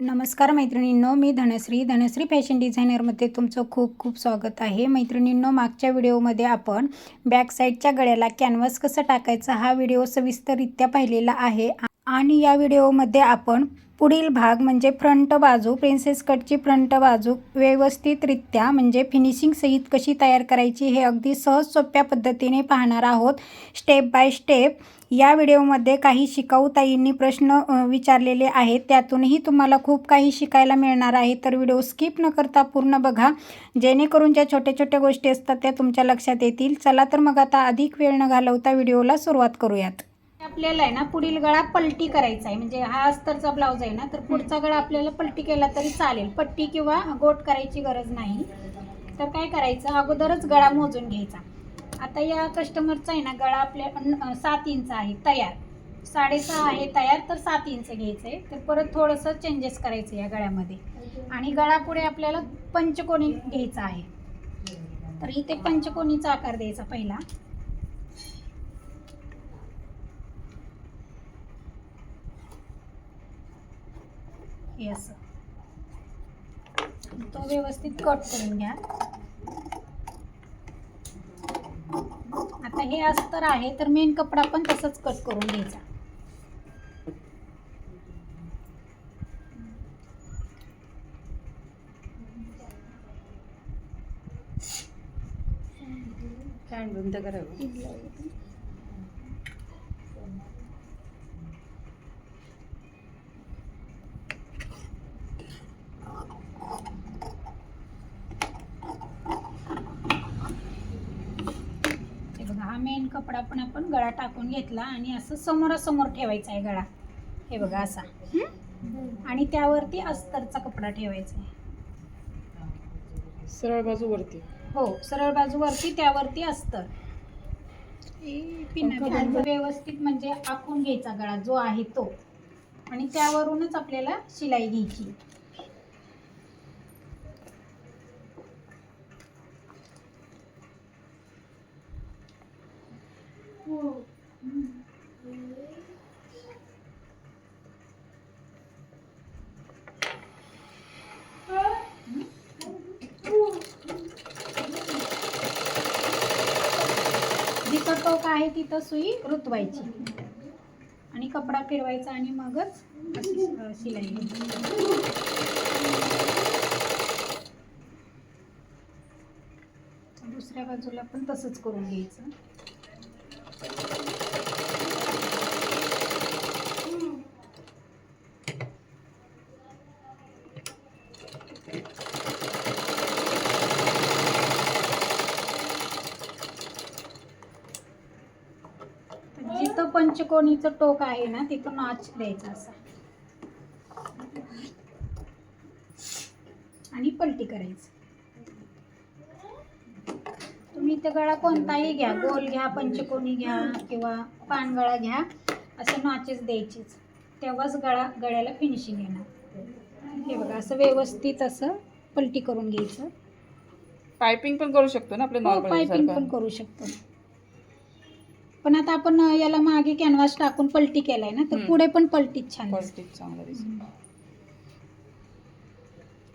नमस्कार मैत्रिणींनो मी धनश्री. धनश्री फॅशन डिझायनरमध्ये तुमचं खूप खूप स्वागत आहे. मैत्रिणींनो मागच्या व्हिडिओमध्ये आपण बॅक साईडच्या गळ्याला कॅनव्हास कसं टाकायचं हा व्हिडिओ सविस्तररित्या पाहिलेला आहे. आणि या व्हिडिओमध्ये आपण पुढील भाग म्हणजे फ्रंट बाजू प्रिन्सेस कटची फ्रंट बाजू व्यवस्थितरित्या म्हणजे फिनिशिंग सहित कशी तयार करायची हे अगदी सहज सोप्या पद्धतीने पाहणार आहोत. स्टेप बाय स्टेप या व्हिडिओमध्ये काही शिकाऊ ताईंनी प्रश्न विचारलेले आहेत. त्यातूनही तुम्हाला खूप काही शिकायला मिळणार आहे. तर व्हिडिओ स्किप न करता पूर्ण बघा. जेणेकरून ज्या छोट्या छोट्या गोष्टी असतात त्या तुमच्या लक्षात येतील. चला तर मग आता अधिक वेळ न घालवता व्हिडिओला सुरुवात करूयात. आपल्याला आहे ना पुढील गळा पलटी करायचा आहे. म्हणजे हा अस्तरचा ब्लाऊज आहे ना तर पुढचा गळा आपल्याला पलटी केला तरी चालेल. पट्टी किंवा गोट करायची गरज नाही. तर काय करायचं? अगोदरच गळा मोजून घ्यायचा. आता या कस्टमरचा आहे ना गळा आपल्या सात इंच आहे तयार. साडेसहा आहे तयार तर सात इंच घ्यायचं. आहे तर परत थोडंसं चेंजेस करायचं या गळ्यामध्ये. आणि गळा पुढे आपल्याला पंचकोनी घ्यायचा आहे. तर इथे पंचकोनीचा आकार द्यायचा पहिला. हे असं. तो व्यवस्थित कट करून घ्या. आता हे अस्तर आहे तर मेन कपडा पण तसंच कट करून घ्यायचा. बंद करावं हे बघा हा मेन कपडा पण आपण गळा टाकून घेतला आणि असं समोरासमोर ठेवायचा आहे गळा. हे बघा असा? आणि त्यावरती अस्तरचा कपडा ठेवायचा आहे. सरळ बाजू वरती हो सरळ बाजूवरती त्यावरती अस्तर. व्यवस्थित म्हणजे आखून घ्यायचा गळा जो आहे तो. आणि त्यावरूनच आपल्याला शिलाई घ्यायची. जिथं टोक आहे तिथं सुई रुतवायची. आणि कपडा फिरवायचा आणि मगच शिलाई दुसऱ्या बाजूला पण तसंच करून घ्यायचं. पंचकोणीचं टोक आहे ना तिथं नाच द्यायचा असा. आणि पलटी करायची. तुम्ही इथे गळा कोणताही घ्या गोल घ्या पंचकोनी घ्या किंवा पानगळा घ्या असे नाचेस द्यायचेच. तेव्हाच गळा गळ्याला फिनिशिंग येणार. हे बघा असं व्यवस्थित असं पलटी करून घ्यायचं. पायपिंग पण करू शकतो ना आपल्या नॉर्मल पायपिंग पण करू शकतो. पण आता आपण याला मागे कॅनव्हास टाकून पलटी केलाय ना तर. पुढे पण पलटीच छान. पॉझिटिव्ह चांगला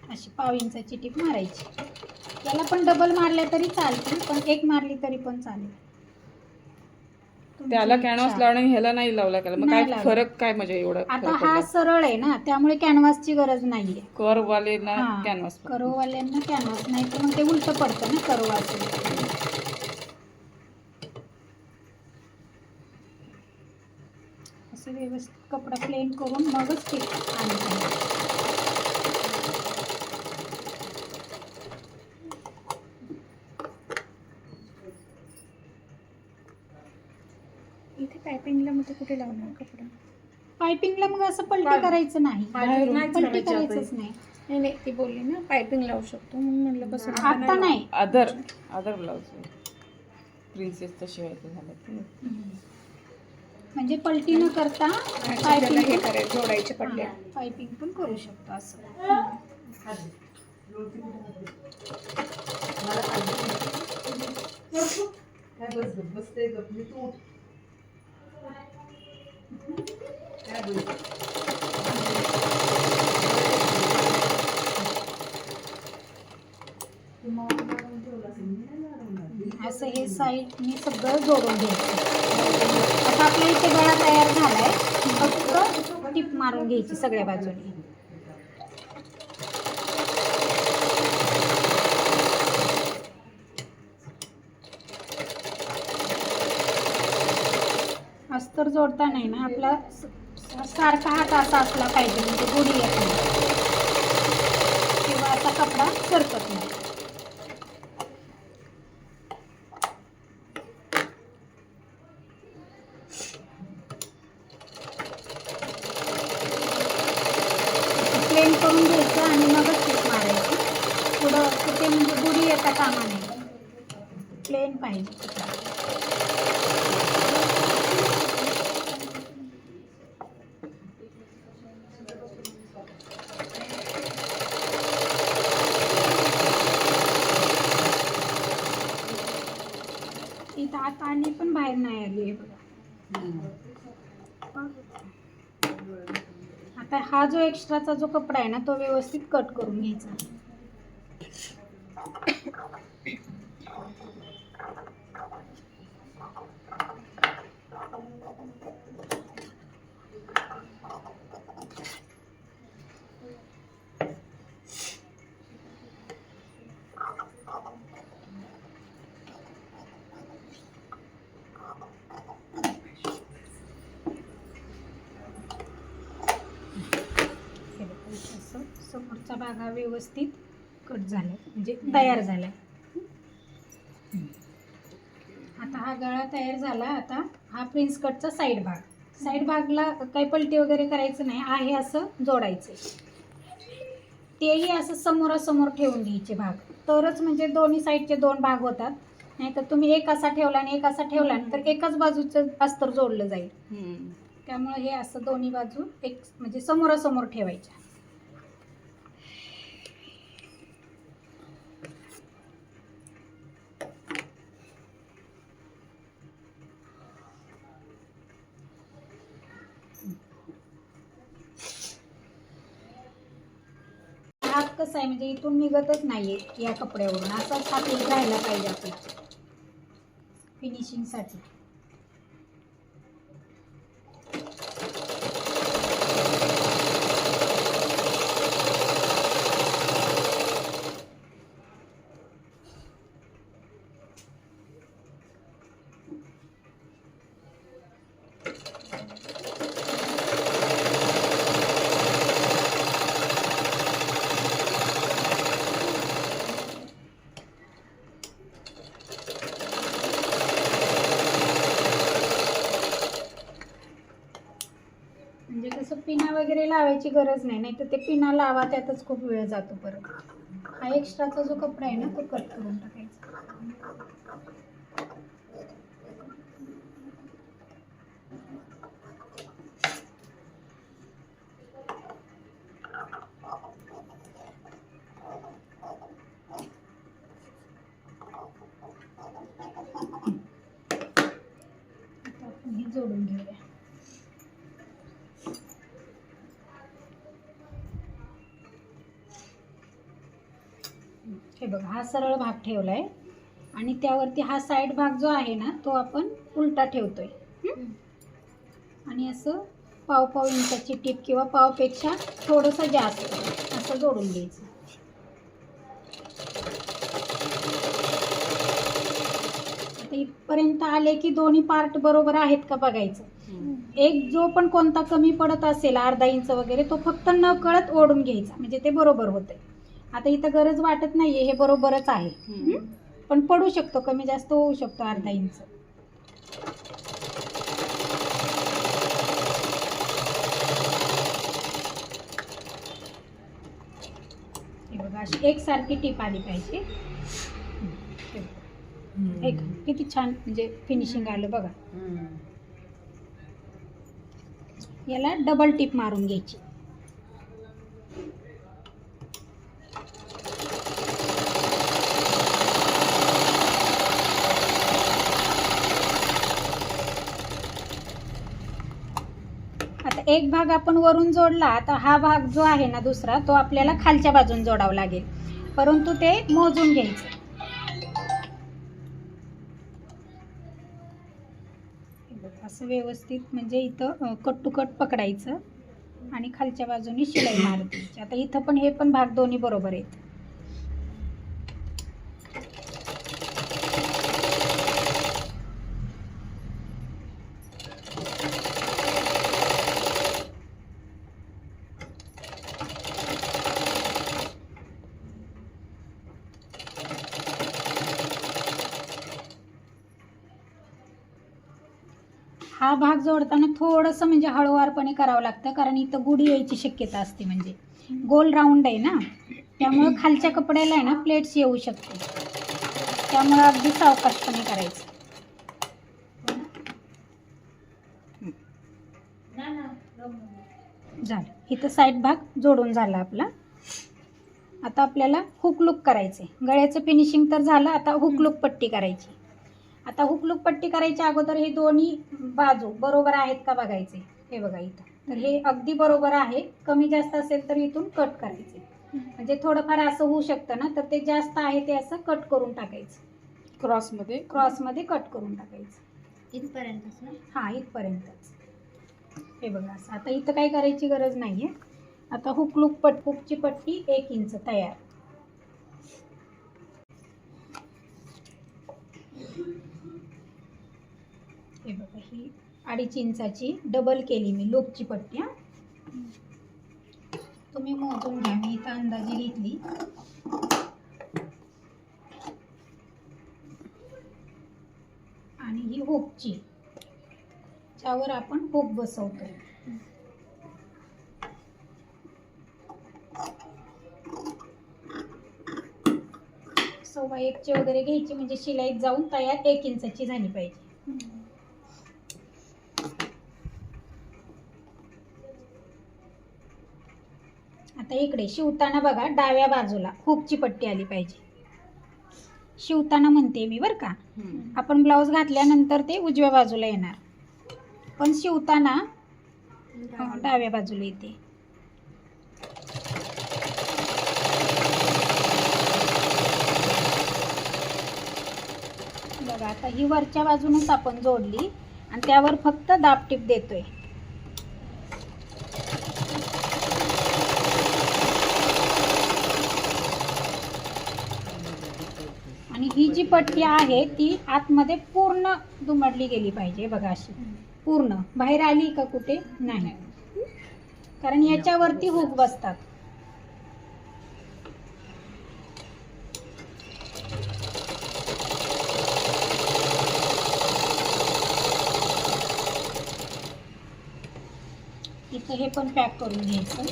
अशी पाव इंचाची टीप मारायची. याला पण डबल मारल्या तरी चालते पण एक मारली तरी पण चालेल. त्याला. कॅनव्हास लावणं ह्याला नाही लावला त्याला मग काय. फरक काय म्हणजे एवढं आता हा सरळ आहे ना त्यामुळे कॅनव्हासची गरज नाहीये. कर वाले ना कॅनव्हास करोवाल्यांना कॅनव्हास नाही तर मग ते उलट पडतं ना करोवा असं व्यवस्थित कपडा प्लेन करून मगच ते आणायचं इथे पायपिंगला मध्ये कुठे लावणार कपडा? पायपिंगला मग असं पलटी करायचं नाही. बाहेरून पलटी करायचंच नाही. नाही नाही ती बोलली ना पायपिंग लावू शकतो म्हणून म्हणलं कसं आता नाही अदर अदर ब्लाउज प्रिन्सेसचं शिवायचं झालं. ते. म्हणजे पलटी न करता त्याला हे पायपिंग करायचं जोडायचे पडले पायपिंग पण करू शकतो असं काय बस बसते गपली तू काय बोल असं हे साईडनी सगळं जोडून घ्यायचं आता आपल्या इथे गळा तयार झालाय. फक्त टिप मारून घ्यायची सगळ्या बाजूनी. अस्तर जोडता नाही ना आपला सारखा हात असा असला पाहिजे म्हणजे गुढी येत. नाही किंवा असा कपडा सरकत नाही प्लेन करून घ्यायचं आणि मगच टीप मारायची पुढं कुठे म्हणजे गुढी येता कामा नाही प्लेन पाहिजे. इथं आता आणि पण बाहेर नाही आली आहे बघा. आता हा जो एक्स्ट्राचा जो कपडा आहे ना तो व्यवस्थित कट करून घ्यायचा हे बघा, इथं असं समोरचा भाग हा व्यवस्थित कट झालाय म्हणजे तयार झालाय. आता हा गळा तयार झाला आता हा प्रिन्स कटचा साईड भाग. साईड भागला काही पलटी वगैरे करायचं नाही आहे असं जोडायचं तेही असं समोरासमोर ठेवून घ्यायचे भाग. तरच म्हणजे दोन्ही साईडचे दोन भाग होतात. नाहीतर तुम्ही एक असा ठेवला आणि एक असा ठेवला तर एकाच बाजूचं अस्तर जोडलं जाईल. त्यामुळे हे असं दोन्ही बाजू एक म्हणजे समोरासमोर ठेवायच्या. कसं आहे म्हणजे इथून निघतच नाहीये या कपड्यावरून. असाच हात राहायला पाहिजे आपला फिनिशिंगसाठी म्हणजे कसं पिना वगैरे लावायची गरज नाही नाही तर ते पिना लावा त्यातच खूप वेळ जातो परत. हा एक्स्ट्राचा जो कपडा आहे ना तो कट करून टाकायचा आता आपण हे जोडून घेऊया हे बघा हा सरळ भाग ठेवलाय. आणि त्यावरती हा साईड भाग जो आहे ना तो आपण उलटा ठेवतोय. हं? आणि असं पाव पाव इंचाची टीप किंवा पावपेक्षा थोडंसं जास्त असं जोडून घ्यायचं. आता इथपर्यंत आले की दोन्ही पार्ट बरोबर आहेत का बघायचं? एक जो पण कोणता कमी पडत असेल अर्धा इंच वगैरे तो फक्त न कळत ओढून घ्यायचा. म्हणजे ते बरोबर होते आता इथं गरज वाटत नाहीये हे बरोबरच आहे हम्म. पण पडू शकतो कमी जास्त होऊ शकतो अर्धा इंच हे बघा अशी एकसारखी टीप आली पाहिजे. एक किती छान म्हणजे फिनिशिंग आलं बघा हम्म. याला डबल टिप मारून घ्यायची एक भाग आपण वरून जोडला तर हा भाग जो आहे ना दुसरा तो आपल्याला खालच्या बाजून जोडावा लागेल. परंतु ते मोजून घ्यायचं. असं व्यवस्थित म्हणजे इथं कट टू कट पकडायचं आणि खालच्या बाजूने शिलाई मारायची आता इथं पण हे पण भाग दोन्ही बरोबर आहेत. हा थोडंसं म्हणजे हळूवारपणे करावं लागतं कारण इथं गुढी यायची शक्यता असते म्हणजे. गोल राऊंड आहे ना? त्यामुळं खालच्या कपड्याला आहे ना प्लेट्स येऊ शकते. त्यामुळं अगदी सावकाशपणे करायचं. झालं. इथं साईड भाग जोडून झाला आपला. आता आपल्याला हुक लुक करायचे गळ्याचं फिनिशिंग तर झालं आता हुक लुक पट्टी करायची. आता हुकलूक पट्टी करायच्या अगोदर हे दोन्ही बाजू बरोबर आहेत का बघायचे? हे बघा इथं. तर हे अगदी बरोबर आहे. कमी जास्त असेल तर इथून कट करायचे. म्हणजे थोडंफार असं होऊ शकतं ना? तर ते जास्त आहे ते असं कट करून टाकायचं. क्रॉसमध्ये? क्रॉसमध्ये कट करून टाकायचं. इथपर्यंतच ना? हां इथपर्यंतच. हे बघा असं. आता इथं काही करायची गरज नाही आहे आता हुकलूक पट हुकची पट्टी एक इंच तयार. हे बघा ही अडीच इंचाची डबल केली मी लोकची पट्टी हां. तुम्ही मोजून घ्या मी इथं अंदाजे घेतली. आणि ही हुकची त्यावर आपण होप बसवतो. सव्वा एकची वगैरे घ्यायची म्हणजे शिलाईत जाऊन तयार एक इंचाची झाली पाहिजे. आता इकडे शिवताना बघा डाव्या बाजूला हुकची पट्टी आली पाहिजे. शिवताना म्हणते मी बरं का आपण ब्लाऊज घातल्यानंतर ते उजव्या बाजूला येणार. पण शिवताना डाव्या बाजूला येते. बघा आता ही वरच्या बाजूनच आपण जोडली आणि त्यावर फक्त दाबटीप देतोय आणि ही जी पट्टी आहे ती आतमध्ये पूर्ण दुमडली गेली पाहिजे बघा अशी. पूर्ण. बाहेर आली का कुठे? नाही. कारण याच्यावरती हुक बसतात. इथं हे पण पॅक करून घ्यायचं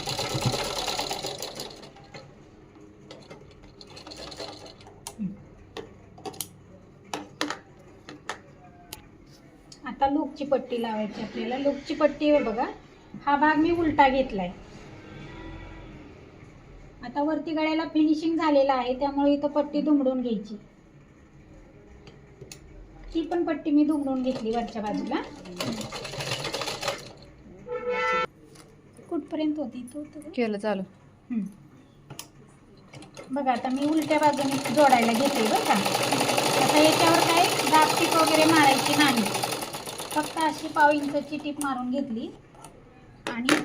आता लूकची पट्टी लावायची आपल्याला. लूकची पट्टी आहे बघा. हा भाग मी उलटा घेतलाय. आता वरती गळ्याला फिनिशिंग झालेलं आहे त्यामुळे इथं पट्टी दुमडून घ्यायची. ती पण पट्टी मी दुमडून घेतली वरच्या बाजूला. कुठपर्यंत होती केलं चालू. बघा आता मी उलट्या बाजूने जोडायला घेते बरं का. आता याच्यावर काय? दाबटीप वगैरे मारायची नाही. फक्त अशी पाव इंचची टीप मारून घेतली. आणि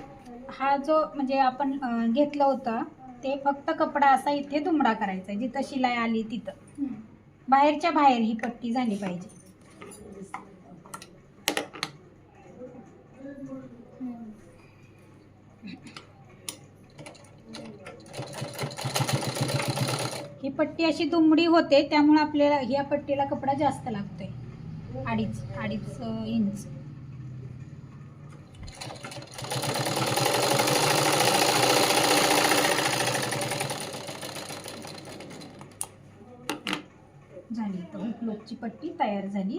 हा जो म्हणजे आपण अं, घेतलं होतं ते फक्त कपडा असा इथे दुमडा करायचा आहे. जिथं शिलाई आली तिथं. बाहेरच्या बाहेर ही पट्टी झाली पाहिजे. ही पट्टी अशी दुमडी होते त्यामुळे आपल्याला ह्या पट्टीला कपडा जास्त लागतो. अडीच अडीच इंच. झाली तर हुकलोकची पट्टी तयार झाली.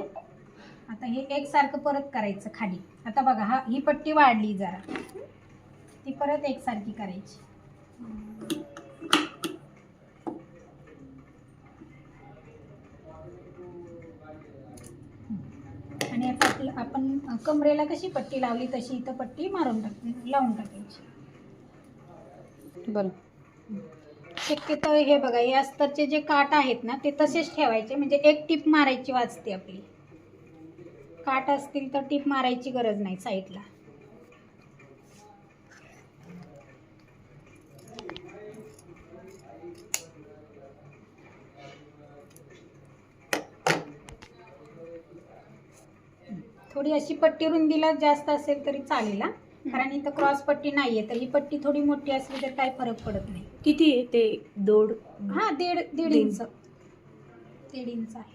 आता हे एकसारखं परत करायचं खाली. आता बघा हा ही पट्टी वाढली जरा. ती परत एकसारखी करायची आणि आता आपलं आपण कमरेला कशी पट्टी लावली तशी इथं पट्टी मारून टाक लावून टाकायची. बरं. शक्यतो हे बघा हे अस्तरचे जे काट आहेत ना ते तसेच ठेवायचे म्हणजे एक टीप मारायची वाचते आपली. काट असतील तर टीप मारायची गरज नाही साईडला. थोडी अशी पट्टी रुंदीला जास्त असेल तरी चालेल हा. कारण इथं क्रॉस पट्टी नाहीये तर ही पट्टी थोडी मोठी असली तर काही फरक पडत नाही. किती आहे ते दोड? हा दीड दीड दीड. इंच. दीड इंच आहे.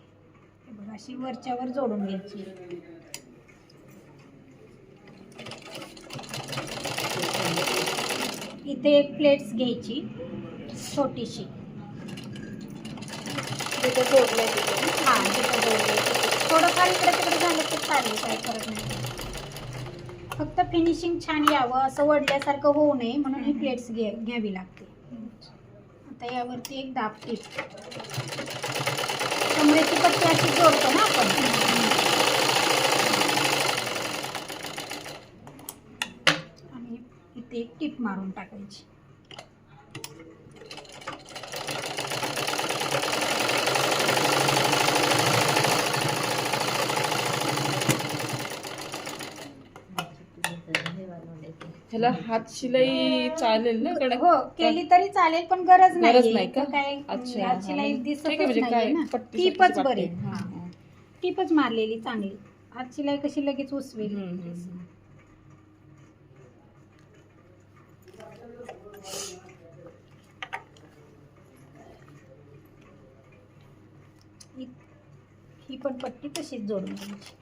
हे बघा अशी वरच्यावर जोडून घ्यायची इथे एक प्लेट्स घ्यायची छोटीशी. तिथे जोडलंय तिथे. हा जिथं. थोडंफार इकडे तिकडे झालं तर चालेल काय फरक नाही. फक्त फिनिशिंग छान यावं असं वडल्यासारखं होऊ नये म्हणून ही प्लेट्स घ्या घ्यावी लागते. आता यावरती एक दाबते कमरेची पट्टी अशी जोडतो ना आपण. आणि इथे एक टीप मारून टाकायची. ह्याला हात शिलाई चालेल ना कडक हो केली तरी चालेल पण गरज नाही गरज नाही का? काय अच्छा हात शिलाई हा. दिसतच ठीक आहे, म्हणजे नाहीये ना टीपच बरी. हा, हा. टीपच मारलेली चांगली हात शिलाई कशी लगेच उसवेल हम्म, हम्म, हम्म. ही ही पण पट्टी तशीच जोडून घ्यायची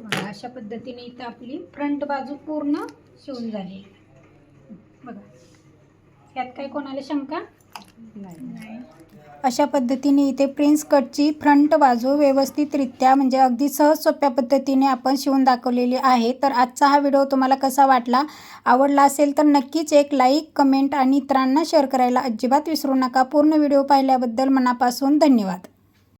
बघा अशा पद्धतीने इथं आपली फ्रंट बाजू पूर्ण शिवून झाली. बघा. यात काय कोणाला शंका? नाही. अशा पद्धतीने इथे प्रिन्स कटची फ्रंट बाजू व्यवस्थितरित्या म्हणजे अगदी सहज सोप्या पद्धतीने आपण शिवून दाखवलेली आहे. तर आजचा हा व्हिडिओ तुम्हाला कसा वाटला? आवडला असेल तर नक्कीच एक लाईक कमेंट आणि इतरांना शेअर करायला अजिबात विसरू नका. पूर्ण व्हिडिओ पाहिल्याबद्दल मनापासून धन्यवाद.